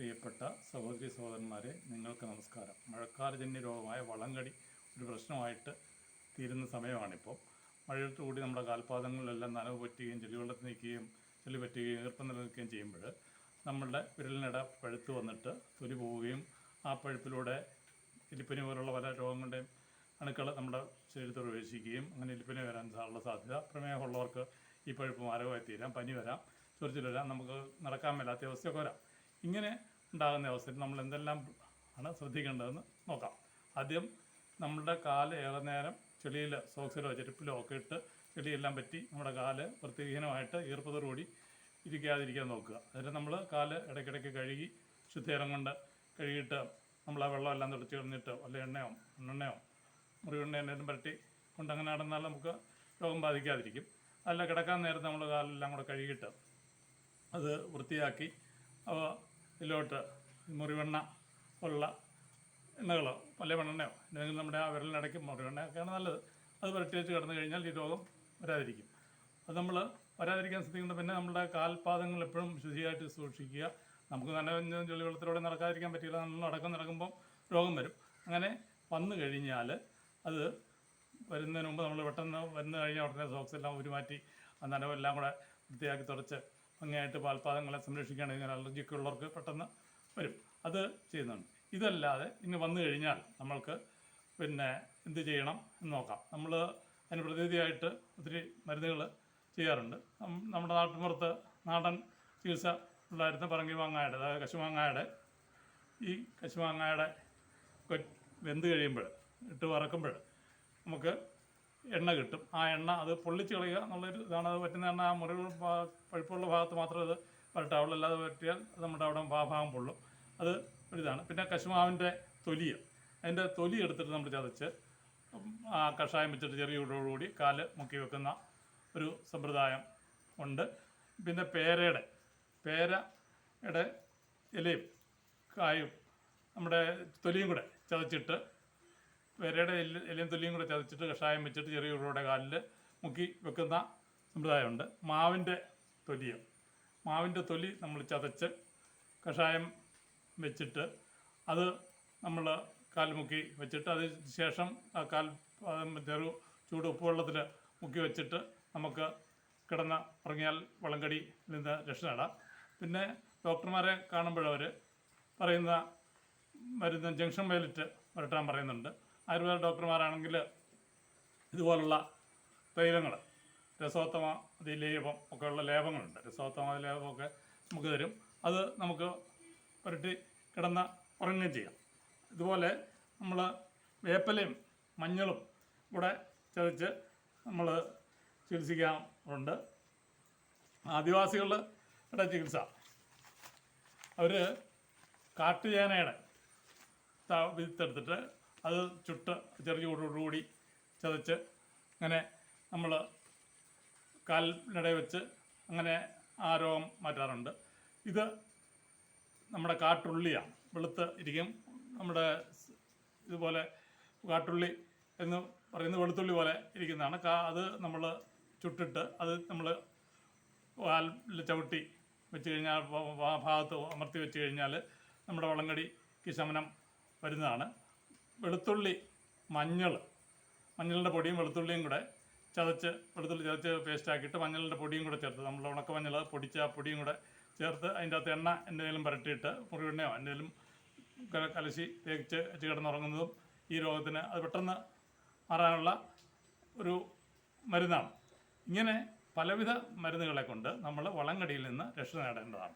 പ്രിയപ്പെട്ട സഹോദരി സഹോദരന്മാരെ നിങ്ങൾക്ക് നമസ്കാരം. മഴക്കാലജന്യ രോഗമായ വളങ്കടി ഒരു പ്രശ്നമായിട്ട് തീരുന്ന സമയമാണിപ്പോൾ. മഴയത്ത് കൂടി നമ്മുടെ കാൽപാദങ്ങളിലെല്ലാം നനവ് പറ്റുകയും ചെളിവെള്ളത്തിൽ നിൽക്കുകയും ചെളി പറ്റുകയും ഈർപ്പം നിലനിൽക്കുകയും ചെയ്യുമ്പോൾ നമ്മളുടെ വിരലിനിട പഴുത്ത് വന്നിട്ട് തൊലി പോവുകയും ആ പഴുപ്പിലൂടെ എലിപ്പനി പോലുള്ള പല രോഗങ്ങളുടെയും അണുക്കൾ നമ്മുടെ ശരീരത്തിൽ പ്രവേശിക്കുകയും അങ്ങനെ എലിപ്പനി വരാൻ ഉള്ള സാധ്യത പ്രമേഹമുള്ളവർക്ക് ഈ പഴുപ്പ് മാരകമായി തീരാം പനി വരാം ചൊറിച്ചിൽ വരാം നമുക്ക് നടക്കാൻ മേലാത്ത അവസ്ഥയൊക്കെ വരാം. ഇങ്ങനെ ഉണ്ടാകുന്ന അവസരത്തിൽ നമ്മൾ എന്തെല്ലാം ആണ് ശ്രദ്ധിക്കേണ്ടതെന്ന് നോക്കാം. ആദ്യം നമ്മുടെ കാൽ ഏറെ നേരം ചെളിയിൽ സോക്സിലോ ചെരുപ്പിലോ ഒക്കെ ഇട്ട് ചെളിയെല്ലാം പറ്റി നമ്മുടെ കാൽ വൃത്തിഹീനമായിട്ട് ഈർപ്പതോടുകൂടി ഇരിക്കാതിരിക്കാൻ നോക്കുക. അതിന് നമ്മൾ കാൽ ഇടയ്ക്കിടയ്ക്ക് കഴുകി ശുദ്ധീരം കൊണ്ട് കഴുകിയിട്ട് നമ്മൾ ആ വെള്ളമെല്ലാം തുടച്ച് കളഞ്ഞിട്ട് വല്ല എണ്ണയോ മണ്ണെണ്ണയോ മുറിവെണ്ണ എണ്ണയും പുരട്ടി കൊണ്ട് അങ്ങനെ നടന്നാൽ നമുക്ക് രോഗം ബാധിക്കാതിരിക്കും. അല്ല കിടക്കാൻ നേരത്ത് നമ്മൾ കാലെല്ലാം കൂടെ കഴുകിയിട്ട് അത് വൃത്തിയാക്കി ഇതിലോട്ട് മുറിവെണ്ണ ഉള്ള എണ്ണകളോ പല വെണ്ണെണ്ണയോ എന്തെങ്കിലും നമ്മുടെ ആ വിരലിനിടയ്ക്ക് മുറിവെണ്ണയൊക്കെയാണ് നല്ലത്. അത് പുരട്ടി വെച്ച് കിടന്നു കഴിഞ്ഞാൽ ഈ രോഗം വരാതിരിക്കും. അത് നമ്മൾ വരാതിരിക്കാൻ ശ്രദ്ധിക്കുന്നത് പിന്നെ നമ്മുടെ കാൽപാദങ്ങൾ എപ്പോഴും ശുചിയായിട്ട് സൂക്ഷിക്കുക. നമുക്ക് നനഞ്ഞ ജോലി വെള്ളത്തിലൂടെ നടക്കാതിരിക്കാൻ പറ്റില്ല. നമ്മൾ നടക്കം നടക്കുമ്പം രോഗം വരും. അങ്ങനെ വന്നു കഴിഞ്ഞാൽ അത് വരുന്നതിന് മുമ്പ് നമ്മൾ പെട്ടെന്ന് വന്നു കഴിഞ്ഞാൽ ഉടനെ സോക്സ് എല്ലാം ഉരുമാറ്റി ആ നനവെല്ലാം കൂടെ വൃത്തിയാക്കി തുടച്ച് ഭംഗിയായിട്ട് പാൽപാദങ്ങളെ സംരക്ഷിക്കുകയാണെങ്കിൽ അലർജിയൊക്കെ ഉള്ളവർക്ക് പെട്ടെന്ന് വരും. അത് ചെയ്യുന്നുണ്ട് ഇതല്ലാതെ ഇനി വന്നു കഴിഞ്ഞാൽ നമ്മൾക്ക് പിന്നെ എന്ത് ചെയ്യണം എന്ന് നോക്കാം. നമ്മൾ അതിന് പ്രതിവിധിയായിട്ട് ഒത്തിരി മരുന്നുകൾ ചെയ്യാറുണ്ട്. നമ്മുടെ നാട്ടിൻപുറത്ത് നാടൻ ചികിത്സ ഉള്ളായിരുന്ന പറങ്കി മാങ്ങായുടെ അതായത് കശുമാങ്ങായുടെ ഈ കശുമാങ്ങായുടെ വെന്ത് കഴിയുമ്പോൾ ഇട്ട് വറക്കുമ്പോൾ നമുക്ക് എണ്ണ കിട്ടും. ആ എണ്ണ അത് പൊള്ളിച്ച് കളയുക എന്നുള്ളൊരു ഇതാണ്. അത് പറ്റുന്ന എണ്ണ ആ മുറിവ് പഴുപ്പുള്ള ഭാഗത്ത് മാത്രം അത് പരട്ടാവുള്ളൂ അല്ലാതെ പറ്റിയാൽ നമ്മുടെ അവിടെ ആ ഭാഗം പൊള്ളും. അത് ഒരിതാണ് പിന്നെ കശുമാവിന്റെ തൊലിയ. അതിന്റെ തൊലി എടുത്തിട്ട് നമ്മൾ ചതച്ച് ആ കഷായം വെച്ചിട്ട് ചെറിയ ചൂടോടുകൂടി കാൽ മുക്കി വെക്കുന്ന ഒരു സമ്പ്രദായം ഉണ്ട്. പിന്നെ പേരയുടെ പേരയുടെ ഇലയും കായും നമ്മുടെ തൊലിയും കൂടെ ചതച്ചിട്ട് പേരയുടെ എല്ല് ഇലയും തൊലിയും കൂടെ ചതച്ചിട്ട് കഷായം വെച്ചിട്ട് ചെറിയ ഉരുളയുടെ കാലിൽ മുക്കി വെക്കുന്ന സമ്പ്രദായമുണ്ട്. മാവിന്റെ തൊലിയും. മാവിന്റെ തൊലി നമ്മൾ ചതച്ച് കഷായം വെച്ചിട്ട് അത് നമ്മൾ കാൽ മുക്കി വെച്ചിട്ട് അതിന് ശേഷം ആ കാൽ ചെറു ചൂട് ഉപ്പുവെള്ളത്തിൽ മുക്കി വെച്ചിട്ട് നമുക്ക് കിടന്ന് ഉറങ്ങിയാൽ വളങ്കടി നിന്ന് രക്ഷ നേടാം. പിന്നെ ഡോക്ടർമാരെ കാണുമ്പോഴവർ പറയുന്ന മരുന്ന് ജംഗ്ഷൻ വയലറ്റ് വരട്ടാൻ പറയുന്നുണ്ട്. ആയുർവേദ ഡോക്ടർമാരാണെങ്കിൽ ഇതുപോലുള്ള തൈലങ്ങൾ രസോത്തമ ലേപം ഒക്കെയുള്ള ലേപങ്ങളുണ്ട്. രസോത്തമ ലേപമൊക്കെ നമുക്ക് തരും. അത് നമുക്ക് പുരട്ടി കിടന്ന് ഉറങ്ങുകയും ചെയ്യാം. ഇതുപോലെ നമ്മൾ വേപ്പലയും മഞ്ഞളും കൂടെ ചതച്ച് നമ്മൾ ചികിത്സിക്കാറുണ്ട്. ആദിവാസികളുടെ ചികിത്സ. അവർ കാട്ടുചേനയുടെ വിത്തെടുത്തിട്ട് അത് ചുട്ട് ചെറിയ ചൂടോടുകൂടി ചതച്ച് അങ്ങനെ നമ്മൾ കാലിനിടയിൽ വെച്ച് അങ്ങനെ ആ രോഗം മാറ്റാറുണ്ട്. ഇത് നമ്മുടെ കാട്ടുള്ളിയാണ് വെളുത്ത് ഇരിക്കും. നമ്മുടെ ഇതുപോലെ കാട്ടുള്ളി എന്ന് പറയുന്നത് വെളുത്തുള്ളി പോലെ ഇരിക്കുന്നതാണ്. കാ അത് നമ്മൾ ചുട്ടിട്ട് അത് നമ്മൾ വാലിൽ ചവിട്ടി വെച്ച് കഴിഞ്ഞാൽ ഭാഗത്ത് അമർത്തി വെച്ച് കഴിഞ്ഞാൽ നമ്മുടെ വളങ്കടിക്ക് ശമനം വരുന്നതാണ്. വെളുത്തുള്ളി മഞ്ഞൾ. മഞ്ഞളിന്റെ പൊടിയും വെളുത്തുള്ളിയും കൂടെ ചതച്ച് വെളുത്തുള്ളി ചതച്ച് പേസ്റ്റ് ആക്കിയിട്ട് മഞ്ഞളിന്റെ പൊടിയും കൂടെ ചേർത്ത്. നമ്മൾ ഉണക്ക മഞ്ഞൾ പൊടിച്ച ആ പൊടിയും കൂടെ ചേർത്ത് അതിന്റെ അകത്ത് എണ്ണ എന്തെങ്കിലും പുരട്ടിയിട്ട് മുറിവെണ്ണയോ എന്തെങ്കിലും കലശി തേച്ച് കിടന്നുറങ്ങുന്നതും ഈ രോഗത്തിന് അത് പെട്ടെന്ന് മാറാനുള്ള ഒരു മരുന്നാണ്. ഇങ്ങനെ പലവിധ മരുന്നുകളെ കൊണ്ട് നമ്മൾ വളങ്കടിയിൽ നിന്ന് രക്ഷ നേടേണ്ടതാണ്.